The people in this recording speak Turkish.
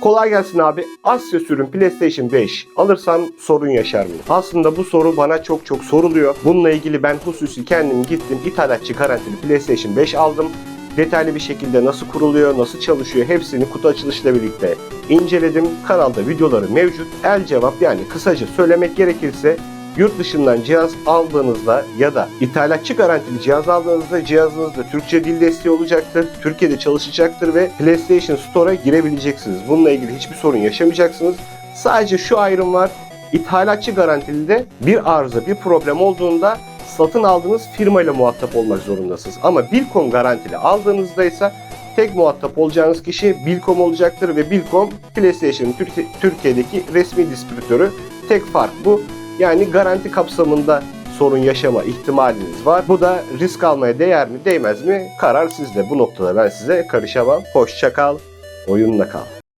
Kolay gelsin abi. Asya sürüm PlayStation 5 alırsam sorun yaşar mı? Aslında bu soru bana çok çok soruluyor. Bununla ilgili ben hususi kendim gittim ithalatçı garantili PlayStation 5 aldım. Detaylı bir şekilde nasıl kuruluyor, nasıl çalışıyor hepsini kutu açılışıyla birlikte inceledim. Kanalda videoları mevcut. El cevap yani kısaca söylemek gerekirse Yurt dışından cihaz aldığınızda ya da ithalatçı garantili cihaz aldığınızda cihazınızda Türkçe dil desteği olacaktır. Türkiye'de çalışacaktır ve PlayStation Store'a girebileceksiniz. Bununla ilgili hiçbir sorun yaşamayacaksınız. Sadece şu ayrım var. İthalatçı garantili de bir arıza, bir problem olduğunda satın aldığınız firmayla muhatap olmak zorundasınız. Ama Bilkom garantili aldığınızda ise tek muhatap olacağınız kişi Bilkom olacaktır ve Bilkom PlayStation'ın Türkiye- Türkiye'deki resmi distribütörü. Tek fark bu. Yani garanti kapsamında sorun yaşama ihtimaliniz var. Bu da risk almaya değer mi değmez mi karar sizde. Bu noktada ben size karışamam. Hoşça kal, oyunla kal.